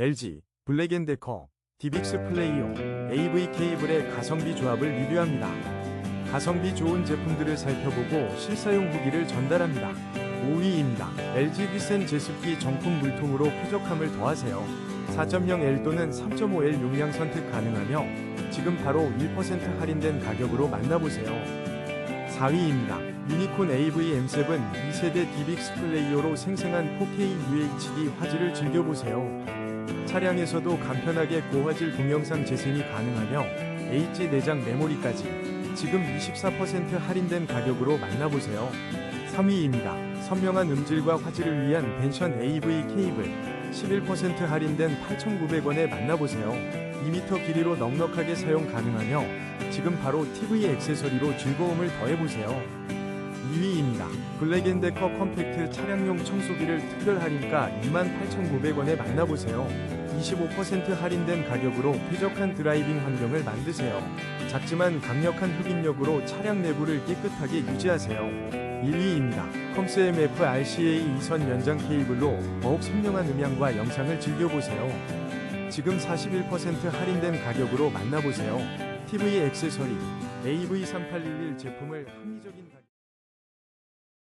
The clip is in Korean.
LG, 블랙앤데커, 디빅스 플레이어, AV 케이블의 가성비 조합을 리뷰합니다. 가성비 좋은 제품들을 살펴보고 실사용 후기를 전달합니다. 5위입니다. LG 휘센 제습기 정품 물통으로 쾌적함을 더하세요. 4.0L 또는 3.5L 용량 선택 가능하며 지금 바로 1% 할인된 가격으로 만나보세요. 4위입니다. 유니콘 AV-M7 2세대 디빅스 플레이어로 생생한 4K UHD 화질을 즐겨보세요. 차량에서도 간편하게 고화질 동영상 재생이 가능하며 H 내장 메모리까지 지금 24% 할인된 가격으로 만나보세요. 3위입니다. 선명한 음질과 화질을 위한 벤션 AV 케이블 11% 할인된 8,900원에 만나보세요. 2m 길이로 넉넉하게 사용 가능하며 지금 바로 TV 액세서리로 즐거움을 더해보세요. 2위입니다. 블랙앤데커 컴팩트 차량용 청소기를 특별 할인가 28,900원에 만나보세요. 25% 할인된 가격으로 쾌적한 드라이빙 환경을 만드세요. 작지만 강력한 흡입력으로 차량 내부를 깨끗하게 유지하세요. 1위입니다. 컴스 MF RCA 2선 연장 케이블로 더욱 선명한 음향과 영상을 즐겨보세요. 지금 41% 할인된 가격으로 만나보세요. TV 액세서리 AV3811 제품을 합리적인 가격